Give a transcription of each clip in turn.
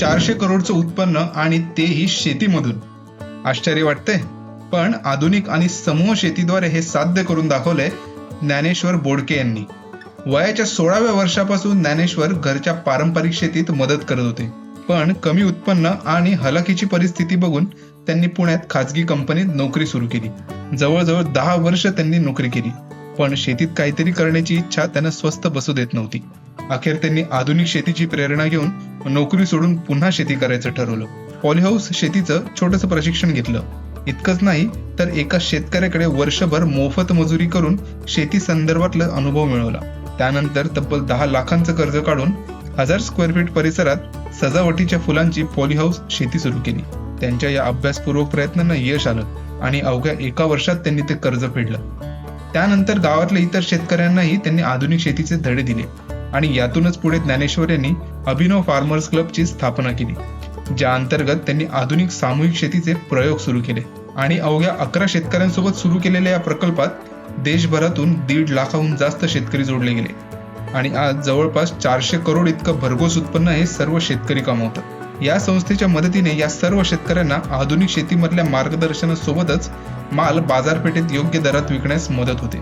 चारशे करोडचं उत्पन्न आणि तेही शेतीमधून. आश्चर्य वाटतंय. पण आधुनिक आणि समूह शेतीद्वारे हे साध्य करून दाखवले ज्ञानेश्वर बोडके यांनी. वयाच्या सोळाव्या वर्षापासून ज्ञानेश्वर घरच्या पारंपरिक शेतीत मदत करत होते. पण कमी उत्पन्न आणि हलाखीची परिस्थिती बघून त्यांनी पुण्यात खाजगी कंपनीत नोकरी सुरू केली. जवळजवळ दहा वर्ष त्यांनी नोकरी केली. पण शेतीत काहीतरी करण्याची इच्छा त्यांना स्वस्त बसू देत नव्हती. अखेर त्यांनी आधुनिक शेतीची प्रेरणा घेऊन नोकरी सोडून पुन्हा शेती करायचं ठरवलं. पॉलिहाऊस शेतीचं छोटंसं प्रशिक्षण घेतलं. इतकंच नाही तर एका शेतकऱ्याकडे वर्षभर मोफत मजुरी करून शेती संदर्भातला अनुभव मिळवला. त्यानंतर तब्बल दहा लाखांचं कर्ज काढून हजार स्क्वेअर फीट परिसरात सजावटीच्या फुलांची पॉलिहाऊस शेती सुरू केली. त्यांच्या या अभ्यासपूर्वक प्रयत्नांना यश आलं आणि अवघ्या एका वर्षात त्यांनी ते कर्ज फेडलं. त्यानंतर गावातल्या इतर शेतकऱ्यांनाही त्यांनी आधुनिक शेतीचे धडे दिले. आणि यातूनच पुढे ज्ञानेश्वर यांनी अभिनव फार्मर्स क्लबची स्थापना केली ज्या अंतर्गत त्यांनी आधुनिक सामूहिक शेतीचे प्रयोग सुरू केले आणि अवघ्या अकरा शेतकऱ्यांसोबत सुरू केलेल्या या प्रकल्पात देशभरातून दीड लाखाहून जास्त शेतकरी जोडले गेले. आणि आज जवळपास चारशे करोड इतकं भरघोस उत्पन्न हे सर्व शेतकरी कमावतात या संस्थेच्या मदतीने या सर्व शेतकऱ्यांना आधुनिक शेतीमधल्या मार्गदर्शनासोबतच माल बाजारपेठेत योग्य दरात विकण्यास मदत होते.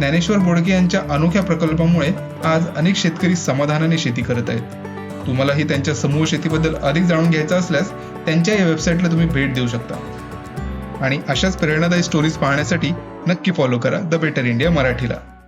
ज्ञानेश्वर बोडके यांच्या अनोख्या प्रकल्पामुळे आज अनेक शेतकरी समाधानाने शेती करत आहेत. तुम्हालाही त्यांच्या समूह शेतीबद्दल अधिक जाणून घ्यायचं असल्यास त्यांच्या या वेबसाईटला तुम्ही भेट देऊ शकता. आणि अशाच प्रेरणादायी स्टोरीज पाहण्यासाठी नक्की फॉलो करा द बेटर इंडिया मराठीला.